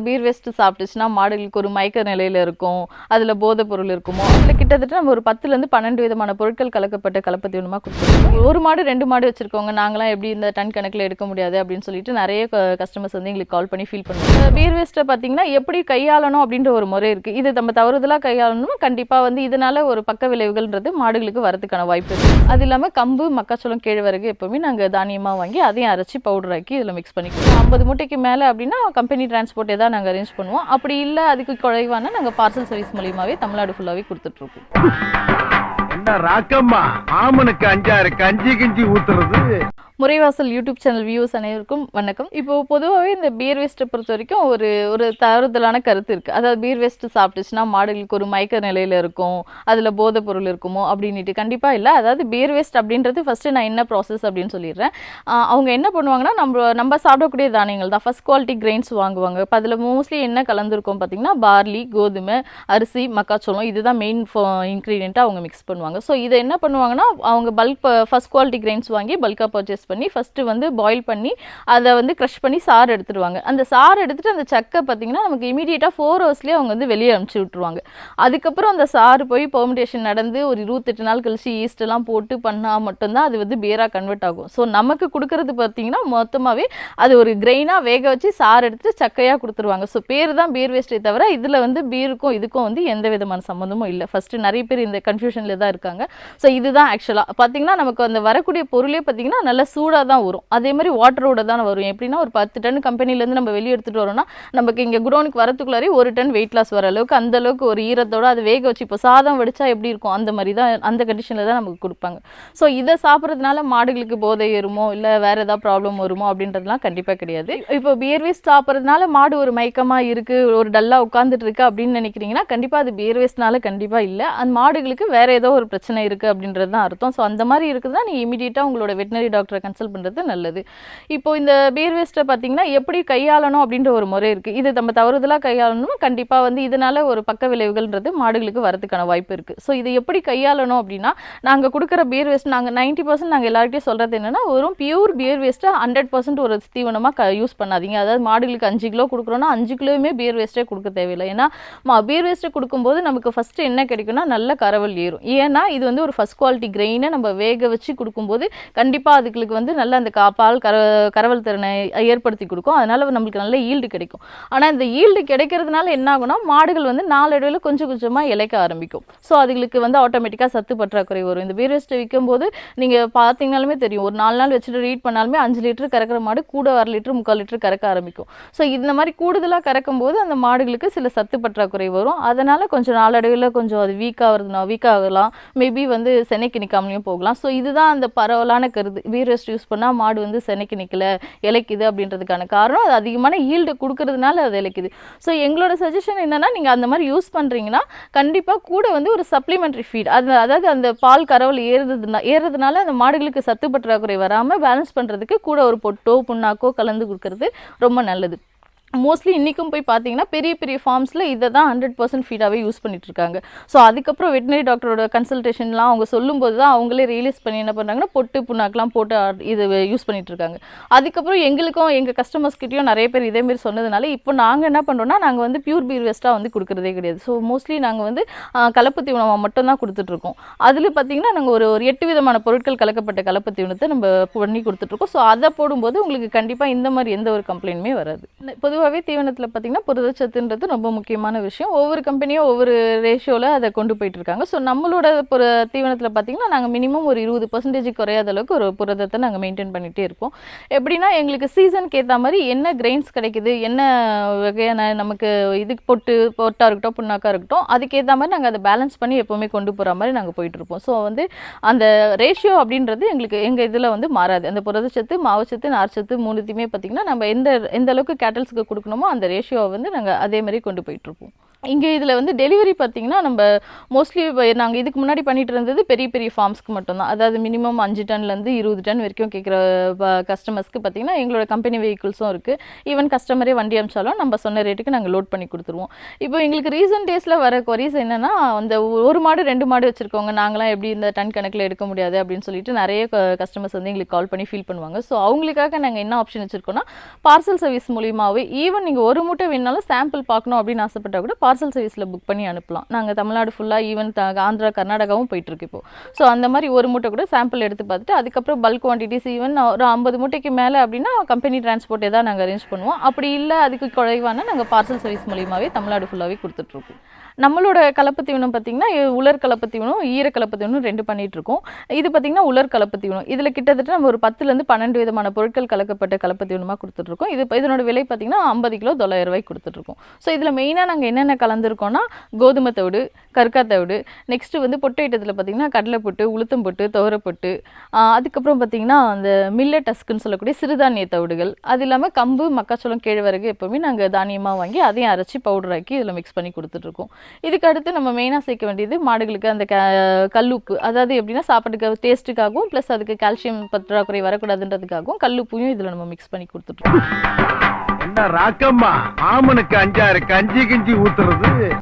Beer west சாப்பிட்டுச்சுன்னா மாடுகளுக்கு ஒரு மயக்க நிலையில இருக்கும். அதுல போதைப் பொருள் இருக்குமோ? அதுல கிட்டத்தட்ட நம்ம ஒரு பத்துல இருந்து பன்னெண்டு விதமான பொருட்கள் கலக்கப்பட்ட கலப்பை தீவனமா கொடுத்துருக்கோம். ஒரு மாடு ரெண்டு மாடு வச்சுருக்கோங்க நாங்களாம் எப்படி இந்த டன் கணக்குல எடுக்க முடியாது அப்படின்னு சொல்லிட்டு நிறைய கஸ்டமர்ஸ் வந்து எங்களுக்கு கால் பண்ணி ஃபீல் பண்ணுவாங்க. பீர் வேஸ்ட்டை பார்த்தீங்கன்னா எப்படி கையாளணும் அப்படின்ற ஒரு முறை இருக்கு. இது நம்ம தவறுதலா கையாளணும் கண்டிப்பா வந்து இதனால ஒரு பக்க விளைவுகள்ன்றது மாடுகளுக்கு வரதுக்கான வாய்ப்பு இருக்கு. அது இல்லாம கம்பு மக்காச்சோளம் கேழ்வரகு எப்பவுமே நாங்க தானியமா வாங்கி அதையும் அரைச்சி பவுடர் ஆக்கி இதுல மிக்ஸ் பண்ணிக்குவோம். ஐம்பது மூட்டைக்கு மேல அப்படின்னா கம்பெனி டிரான்ஸ்போர்ட் தான் நாங்க அரேஞ்ச் பண்ணுவோம். அப்படி இல்ல அதுக்கு குறைவான நாங்க பார்சல் சர்வீஸ் மூலியமாவே தமிழ்நாடு ஃபுல்லாவே கொடுத்துட்டு இருக்கோம் என்ன ராக்கம்மா? ஆமனுக்கு அஞ்சாறு கஞ்சி கிஞ்சி ஊத்துறது. முறைவாசல் யூடியூப் சேனல் வியூஸ் அனைவருக்கும் வணக்கம். இப்போ பொதுவாகவே இந்த பீர் வேஸ்ட்டை பொறுத்த வரைக்கும் ஒரு ஒரு தவறுதலான கருத்து இருக்குது அதாவது பீர் வேஸ்ட் சாப்பிட்டுச்சுன்னா மாடுகளுக்கு ஒரு மயக்க நிலையில் இருக்கும். அதில் போதைப் பொருள் இருக்குமோ அப்படின்ட்டு கண்டிப்பாக இல்லை. அதாவது பீர் வேஸ்ட் அப்படின்றது ஃபஸ்ட்டு நான் என்ன ப்ராசஸ் அப்படின்னு சொல்லிடுறேன். அவங்க என்ன பண்ணுவாங்கன்னா நம்ம நம்ம சாப்பிடக்கூடிய தானியங்கள் தான். ஃபஸ்ட் குவாலிட்டி கிரெயின்ஸ் வாங்குவாங்க. இப்போ அதில் மோஸ்ட்லி என்ன கலந்துருக்கும் பார்த்தீங்கன்னா பார்லி கோதுமை அரிசி மக்காச்சோளம் இதுதான் மெயின் இன்க்ரீடியண்ட்டாக அவங்க மிக்ஸ் பண்ணுவாங்க. ஸோ இதை என்ன பண்ணுவாங்கன்னா அவங்க பல்க் ஃபஸ்ட் குவாலிட்டி கிரெயின்ஸ் வாங்கி பல்காக பர்ச்சேஸ் பண்ணி ஃபஸ்ட்டு வந்து பாயில் பண்ணி அதை வந்து க்ரஷ் பண்ணி சாறு எடுத்துடுவாங்க அந்த சாறு எடுத்துகிட்டு அந்த சக்கை பார்த்திங்கன்னா நமக்கு இமீடியட்டாக ஃபோர் ஹவர்ஸ்லேயே அவங்க வந்து வெளியே அனுப்பிச்சி விட்ருவாங்க அதுக்கப்புறம் அந்த சாறு போய் பெர்மிடேஷன் நடந்து ஒரு இருபத்தெட்டு நாள் கழிச்சு ஈஸ்ட்லாம் போட்டு பண்ணால் மட்டும்தான் அது வந்து பியராக கன்வெர்ட் ஆகும். ஸோ நமக்கு கொடுக்கறது பார்த்தீங்கன்னா மொத்தமாகவே அது ஒரு கிரெயினாக வேக வச்சு சாறு எடுத்துட்டு சக்கையாக கொடுத்துருவாங்க. ஸோ பேர் தான் பீர் வேஸ்ட்டே தவிர இதில் வந்து பீருக்கும் இதுக்கும் வந்து எந்த விதமான சம்மந்தமும் இல்லை. ஃபஸ்ட்டு நிறைய பேர் இந்த கன்ஃபியூஷனில் தான் இருக்காங்க. ஸோ இதுதான் ஆக்சுவலாக பார்த்தீங்கன்னா நமக்கு அந்த வரக்கூடிய பொருளே பார்த்தீங்கன்னா நல்லா சூடாக தான் வரும். அதே மாதிரி வாட்டரோட தான் வரும். எப்படின்னா ஒரு பத்து டன் கம்பெனிலேருந்து நம்ம வெளியே எடுத்துகிட்டு வரோம்னா நமக்கு இங்கே குடோனுக்கு வரத்துக்குள்ளாரே ஒரு டன் வெயிட் லாஸ் வர அளவுக்கு அந்த அளவுக்கு ஒரு ஈரத்தோட அது வேக வச்சு இப்போ சாதம் வடிச்சா எப்படி இருக்கும்? அந்த மாதிரி தான் அந்த கண்டிஷனில் தான் நமக்கு கொடுப்பாங்க. ஸோ இதை சாப்பிட்றதுனால மாடுகளுக்கு போதை ஏறுமோ இல்லை வேறு ஏதாவது ப்ராப்ளம் வருமோ அப்படின்றதுலாம் கண்டிப்பாக கிடையாது. இப்போ பியர் வேஸ்ட் சாப்பிட்றதுனால மாடு ஒரு மயக்கமாக இருக்குது ஒரு டல்லாக உட்காந்துட்டு இருக்கு அப்படின்னு நினைக்கிறீங்கன்னா கண்டிப்பாக அது பியர் வேஸ்ட்னால கண்டிப்பாக இல்லை. அந்த மாடுகளுக்கு வேறு ஏதோ ஒரு பிரச்சனை இருக்குது அப்படின்றது தான் அர்த்தம். ஸோ அந்த மாதிரி இருக்குதுன்னா நீ இமீடியட்டாக உங்களோட வெட்டினரி டாக்டரை கன்சல்ட் பண்ணுறது நல்லது. இப்போ இந்த பீர் வேஸ்ட்டை பார்த்தீங்கன்னா எப்படி கையாளணும் அப்படின்ற ஒரு முறை இருக்குது இது நம்ம தவறுதலாக கையாளணும் கண்டிப்பாக வந்து இதனால் ஒரு பக்க விளைவுகள்ன்றது மாடுகளுக்கு வரதுக்கான வாய்ப்பு இருக்குது ஸோ இதை எப்படி கையாளணும் அப்படின்னா நாங்கள் கொடுக்குற பீர் வேஸ்ட் நாங்கள் நைன்ட்டி பர்சன்ட் நாங்கள் எல்லார்கிட்டையும் சொல்கிறது என்னன்னா வெறும் பியூர் பியர் வேஸ்ட்டை ஹண்ட்ரட் பர்சன்ட் ஒரு தீவனமாக க யூஸ் பண்ணாதீங்க. அதாவது மாடுகளுக்கு அஞ்சு கிலோ கொடுக்குறோன்னா அஞ்சு கிலோவுமே பியர் வேஸ்ட்டே கொடுக்க தேவையில்லை. ஏன்னா மா வேஸ்ட்டை கொடுக்கும்போது நமக்கு ஃபஸ்ட்டு என்ன கிடைக்கும்னா நல்ல கரவல் ஏறும். ஏன்னா இது வந்து ஒரு ஃபஸ்ட் குவாலிட்டி கிரெயினை நம்ம வேக வச்சு கொடுக்கும்போது கண்டிப்பாக நம்மளுக்கு வந்து நல்ல அந்த கா பால் கர கரவல் திறனை ஏற்படுத்தி கொடுக்கும். அதனால நம்மளுக்கு நல்ல ஈல்டு கிடைக்கும். ஆனால் இந்த ஈல்டு கிடைக்கிறதுனால என்ன ஆகும்னா மாடுகள் வந்து நாளடைவில் கொஞ்சம் கொஞ்சமாக இழைக்க ஆரம்பிக்கும். ஸோ அதுகளுக்கு வந்து ஆட்டோமேட்டிக்காக சத்து பற்றாக்குறை வரும். இந்த பீர் விற்கும் போது நீங்கள் பார்த்தீங்கனாலுமே தெரியும். ஒரு நாலு நாள் வச்சுட்டு ரீட் பண்ணாலுமே அஞ்சு லிட்டர் கறக்கிற மாடு கூட அரை லிட்டர் முக்கால் லிட்டர் கறக்க ஆரம்பிக்கும். ஸோ இந்த மாதிரி கூடுதலாக கறக்கும் போது அந்த மாடுகளுக்கு சில சத்து பற்றாக்குறை வரும். அதனால் கொஞ்சம் நாளடைவில் கொஞ்சம் அது வீக் ஆகுறதுனா வீக் ஆகலாம். மேபி வந்து செனைக்கு நிற்காமலையும் போகலாம். ஸோ இதுதான் அந்த பரவலான கருது. வீரஸ் வேஸ்ட் யூஸ் பண்ணால் மாடு வந்து செனைக்கு நிற்கல இலைக்குது அப்படின்றதுக்கான காரணம். அது அதிகமான ஈல்டு கொடுக்கறதுனால அது இலைக்குது. ஸோ எங்களோட சஜஷன் என்னன்னா நீங்கள் அந்த மாதிரி யூஸ் பண்ணுறீங்கன்னா கண்டிப்பாக கூட வந்து ஒரு சப்ளிமெண்ட்ரி ஃபீட் அது அதாவது அந்த பால் கரவல் ஏறுறதுனா ஏறுறதுனால அந்த மாடுகளுக்கு சத்து பற்றாக்குறை வராமல் பேலன்ஸ் பண்ணுறதுக்கு கூட ஒரு பொட்டோ புண்ணாக்கோ கலந்து கொடுக்கறது ரொம்ப நல்லது. மோஸ்ட்லி இன்றைக்கும் போய் பார்த்தீங்கன்னா பெரிய பெரிய ஃபார்ம்ஸில் இதை தான் ஹண்ட்ரட் பர்சன்ட் ஃபீடாகவே யூஸ் பண்ணிகிட்ருக்காங்க இருக்காங்க. ஸோ அதுக்கப்புறம் வெட்டினரி டாக்டரோட கன்சல்டேஷன்லாம் அவங்க சொல்லும்போது தான் அவங்களே ரியலைஸ் பண்ணி என்ன பண்ணுறாங்கன்னா பொட்டு புண்ணாக்கெலாம் போட்டு இது யூஸ் பண்ணிகிட்ருக்காங்க அதுக்கப்புறம் எங்களுக்கும் எங்கள் கஸ்டமர்ஸ்கிட்டையும் நிறைய பேர் இதேமாரி சொன்னதுனால இப்போ நாங்கள் என்ன பண்ணுறோன்னா நாங்கள் வந்து பியூர் பீர் வேஸ்ட்டாக வந்து கொடுக்குறதே கிடையாது. ஸோ மோஸ்ட்லி நாங்கள் வந்து கலப்பு தீவனமாக மட்டும்தான் கொடுத்துட்ருக்கோம் அதில் பார்த்தீங்கன்னா நாங்கள் ஒரு ஒரு எட்டு விதமான பொருட்கள் கலக்கப்பட்ட கலப்பு தீவனத்தை நம்ம பண்ணி கொடுத்துட்ருக்கோம் ஸோ அதை போடும்போது உங்களுக்கு கண்டிப்பாக இந்த மாதிரி எந்த ஒரு கம்ப்ளைண்ட்டுமே வராது. பொதுவாக பொதுவாகவே தீவனத்தில் பார்த்தீங்கன்னா புரதச்சத்துன்றது ரொம்ப முக்கியமான விஷயம். ஒவ்வொரு கம்பெனியும் ஒவ்வொரு ரேஷியோவில் அதை கொண்டு போயிட்டுருக்காங்க ஸோ நம்மளோட புற தீவனத்தில் பார்த்திங்கன்னா நாங்கள் மினிமம் ஒரு இருபது பர்சன்டேஜ் குறையாத அளவுக்கு ஒரு புரதத்தை நாங்கள் மெயின்டைன் பண்ணிகிட்டே இருப்போம். எப்படின்னா எங்களுக்கு சீசனுக்கு ஏற்ற மாதிரி என்ன கிரெயின்ஸ் கிடைக்குது என்ன வகையான நமக்கு இதுக்கு பொட்டு பொட்டாக இருக்கட்டும் புண்ணாக்காக இருக்கட்டும் அதுக்கேற்ற மாதிரி நாங்கள் அதை பேலன்ஸ் பண்ணி எப்போவுமே கொண்டு போகிற மாதிரி நாங்கள் போயிட்டுருப்போம் ஸோ வந்து அந்த ரேஷியோ அப்படின்றது எங்களுக்கு எங்கள் இதில் வந்து மாறாது. அந்த புரதச்சத்து மாவுச்சத்து நார்ச்சத்து மூணுத்தையுமே பார்த்தீங்கன்னா நம்ம எந்த எந்த அளவுக்கு கேட்டல்ஸுக்கு கொடுக்கணுமோ அந்த ரேஷியோவை வந்து நாங்கள் அதே மாதிரி கொண்டு போயிட்டுருப்போம் இங்கே இதில் வந்து டெலிவரி பார்த்திங்கன்னா நம்ம மோஸ்ட்லி நாங்கள் இதுக்கு முன்னாடி பண்ணிட்டு இருந்தது பெரிய பெரிய ஃபார்ம்ஸ்க்கு மட்டும்தான். அதாவது மினிமம் அஞ்சு டன்லேருந்து இருபது டன் வரைக்கும் கேட்குற கஸ்டமர்ஸ்க்கு பார்த்தீங்கன்னா எங்களோட கம்பெனி வெஹிக்கிள்ஸும் இருக்குது ஈவன் கஸ்டமரே வண்டி அமிச்சாலும் நம்ம சொன்ன ரேட்டுக்கு நாங்கள் லோட் பண்ணி கொடுத்துருவோம். இப்போ எங்களுக்கு ரீசன்ட் டேஸில் வர கொரிஸ் என்னன்னா அந்த ஒரு மாடு ரெண்டு மாடு வச்சுருக்கவங்க நாங்களாம் எப்படி இந்த டன் கணக்கில் எடுக்க முடியாது அப்படின்னு சொல்லிட்டு நிறைய கஸ்டமர்ஸ் வந்து எங்களுக்கு கால் பண்ணி ஃபீல் பண்ணுவாங்க. ஸோ அவங்களுக்காக நாங்கள் என்ன ஆப்ஷன் வச்சுருக்கோம்னா பார்சல் சர்வீஸ் மூலியமாகவே ஈவன் நீங்கள் ஒரு மூட்டை வேணாலும் சாம்பிள் பார்க்கணும் அப்படின்னு ஆசைப்பட்டால் கூட பார்சல் சர்வீஸில் புக் பண்ணி அனுப்பலாம். நாங்கள் தமிழ்நாடு ஃபுல்லாக ஈவன் ஆந்திரா கர்நாடகாவும் போயிட்டுருக்கு இப்போது ஸோ அந்த மாதிரி ஒரு மூட்டை கூட சாம்பிள் எடுத்து பார்த்துட்டு அதுக்கப்புறம் பல்க் குவான்டிட்டிஸ் ஈவன் ஒரு ஐம்பது மூட்டைக்கு மேலே அப்படின்னா கம்பெனி டிரான்ஸ்போர்ட் ஏதாவது நாங்கள் அரேஞ்ச் பண்ணுவோம். அப்படி இல்லை அதுக்கு குறைவான நாங்கள் பார்சல் சர்வீஸ் மூலியமாகவே தமிழ்நாடு ஃபுல்லாகவே கொடுத்துட்ருக்கோம். நம்மளோட கலப்பு தீவனம் பார்த்தீங்கன்னா உலர் கலப்பு தீவனம் ஈர கலப்பு தீவனம் ரெண்டு பண்ணிகிட்ருக்கோம் இது பார்த்தீங்கன்னா உலர் கலப்பு தீவனம் இதில் கிட்டத்தட்ட நம்ம ஒரு பத்துலேருந்து பன்னெண்டு விதமான பொருட்கள் கலக்கப்பட்ட கலப்பு தீவனமாக கொடுத்துட்ருக்கோம். இது இதனோட விலை பார்த்தீங்கன்னா ஐம்பது கிலோ தொள்ளாயிரம் ரூபாய்க்கு கொடுத்துட்ருக்கோம். ஸோ இதில் மெயினாக நாங்கள் என்னென்ன கலந்துருக்கோன்னா கோதுமை தவிடு கற்கா தவிடு நெக்ஸ்ட்டு வந்து பொட்டேட்டத்தில் பார்த்திங்கன்னா பார்த்தீங்கன்னா கடலை உளுத்தம் பொட்டு துவரப்பொட்டு அதுக்கப்புறம் பார்த்தீங்கன்னா அந்த மில்லட் டஸ்க்குன்னு சொல்லக்கூடிய சிறுதானிய தவிடுகள் அது இல்லாமல் கம்பு மக்காச்சோளம் கேழ்வரகு எப்போவுமே நாங்கள் தானியமாக வாங்கி அதையும் அரைச்சி பவுடராக்கி இதில் மிக்ஸ் பண்ணி கொடுத்துட்ருக்கோம். இதுக்கு அடுத்து நம்ம மெயினாக சேர்க்க வேண்டியது மாடுகளுக்கு அந்த க கல்லுப்பு. அதாவது எப்படின்னா சாப்பாட்டுக்கு டேஸ்ட்டுக்காகவும் ப்ளஸ் அதுக்கு கால்சியம் பற்றாக்குறை வரக்கூடாதுன்றதுக்காகவும் கல்லுப்பையும் இதில் நம்ம மிக்ஸ் பண்ணி கொடுத்துட்ருக்கோம். என்ன ராக்கம்மா. ஆமனுக்கு அஞ்சாறு கஞ்சி கிஞ்சி ஊத்துறது.